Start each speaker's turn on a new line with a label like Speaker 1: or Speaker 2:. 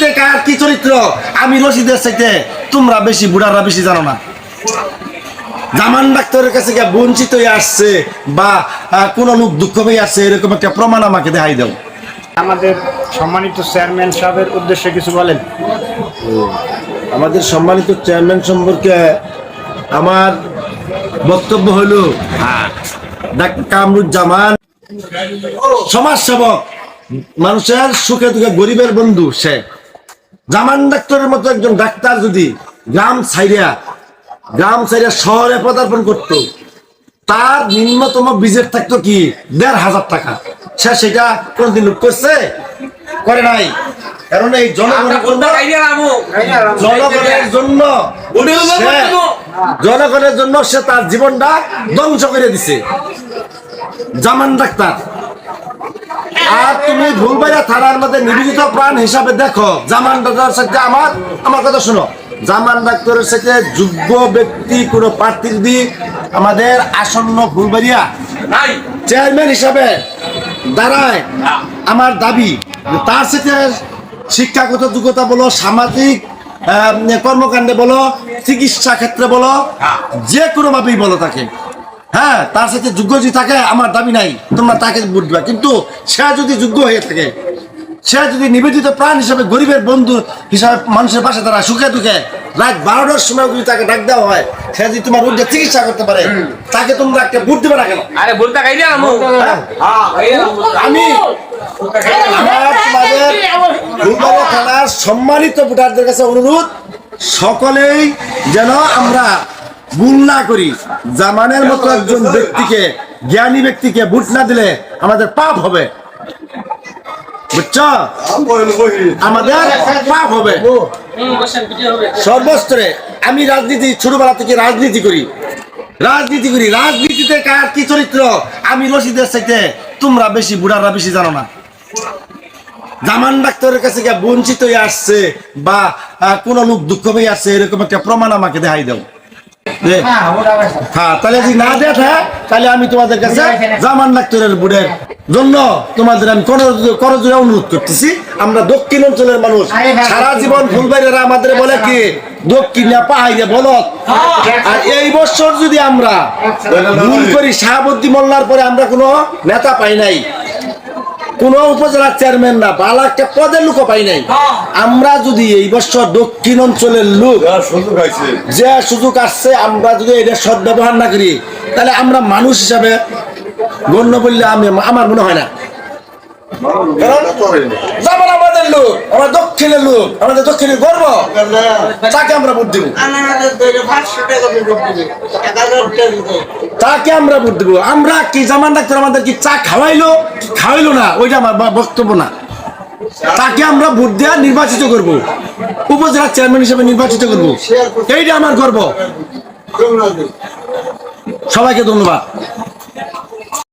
Speaker 1: রাজনীতিতে কার কি চরিত্র? আমি রশিদের চাইতে তোমরা বেশি বুড়ারা বেশি জানো না। জামান ডাক্তারের কাছে গিয়ে বঞ্চিত হয়ে আসছে বা কোনো লোক দুঃখ পেয়ে আসছে এরকম একটা প্রমাণ আমাকে দেখাই দাও।
Speaker 2: আমাদের সম্মানিত চেয়ারম্যান সাহেবের উদ্দেশ্যে কিছু বলেন।
Speaker 1: আমাদের সম্মানিত চেয়ারম্যান সম্পর্কে আমার বক্তব্য হলো ডাক্তার কামরুজ্জামান সমাজ সেবক মানুষের সুখে দুঃখে গরিবের বন্ধু সে। জামান ডাক্তারের মতো একজন ডাক্তার যদি গ্রাম ছাইরিয়া গ্রাম ছাইরিয়া শহরে পদার্পণ করতো তার নিম্নতম বিজেট থাকতো কি? দেড় হাজার টাকা। সে সেটা কোনদিন লুট করছে? করে নাই। কারণ এই জনগণের জন্য জনগণের জন্য জনগণের জন্য সে তার জীবনটা ধ্বংস করে দিছে। জামান ডাক্তার। আর তুমি ভুলবাইয়া থানার মধ্যে নিবেদিত প্রাণ হিসাবে দেখো। জামান ডাক্তারের সাথে আমার আমার কথা শোনো। জামান ডাক্তারের সাথে যোগ্য ব্যক্তি কোন প্রার্থী যদি আমাদের আসন্ন ফুলবাড়িয়া চেয়ারম্যান হিসাবে দাঁড়ায় আমার দাবি তার সাথে শিক্ষাগত যোগ্যতা বলো সামাজিক কর্মকাণ্ডে বলো চিকিৎসা ক্ষেত্রে বলো যে কোনো ভাবেই বলো তাকে। হ্যাঁ তার সাথে যোগ্য যদি থাকে আমার দাবি নাই তোমরা তাকে ভোট দিবা। কিন্তু সে যদি যোগ্য হয়ে থাকে সে যদি নিবেদিত প্রাণ হিসাবে গরিবের বন্ধু হিসাবে মানুষের পাশে তারা সুখে দুঃখে রাত বারোটার সময় যদি তাকে ডাক দেওয়া হয় সে যদি তোমার রোগের চিকিৎসা করতে পারে তাকে তোমরা একটা ভোট দিবে না কেন?
Speaker 3: আরে বলতে গাইলে না?
Speaker 1: আমি। তোমাদের ফুলবাড়িয়া থানার সম্মানিত ভোটারদের কাছে অনুরোধ সকলেই যেন আমরা ভুল না করি, জামানের মতো একজন ব্যক্তিকে, জ্ঞানী ব্যক্তিকে ভোট না দিলে আমাদের পাপ হবে। আমাদের রাজনীতি করি। রাজনীতি করি। রাজনীতিতে কার কি চরিত্র? আমি তোমরা বেশি বেশি জানো না। জামান ডাক্তারের কাছে বঞ্চিত আসছে বা কোনো লোক দুঃখ পেয়ে আসছে, এরকম একটা প্রমাণ আমাকে দেখাই দাও। দে। হ্যাঁ তাহলে যদি না দেয় তাহলে আমি তোমাদের কাছে জামান ডাক্তারের বুড়ের জন্য তোমাদের আমি করজোরে অনুরোধ করতেছি। আমরা দক্ষিণ অঞ্চলের মানুষ। সারা জীবন ফুলবাড়িরা আমাদের বলে কি দক্ষিণে পাহাড়ে বলত আর এই বছর যদি আমরা ভুল করি শাহাবুদ্দি মোল্লার পরে আমরা কোনো নেতা পাই নাই। কোন উপজেলার চেয়ারম্যান না বালা একটা পদের লোক পাই নাই। আমরা যদি এই বছর দক্ষিণ অঞ্চলের লোক যে সুযোগ আসছে আমরা যদি এটা সদ্ব্যবহার না করি তাহলে আমরা মানুষ হিসাবে গণ্য বললে আমি আমার মনে হয় না। কারণ আমাদের লোক, আমার দক্ষিণের লোক, আমাদের দক্ষিণের গর্ব। তাকে আমরা ভোট দিব। তাকে আমরা ভোট দিব। আমরা কি জামান ডাক্তার আমাদের কি চা খাওয়াইলো? খাওয়াইলো না, ওইটা আমার বক্তব্য না। তাকে আমরা ভোট দেওয়া নির্বাচিত করব। উপজেলা চেয়ারম্যান হিসেবে নির্বাচিত করব। এইটা আমার গর্ব। সবাইকে ধন্যবাদ।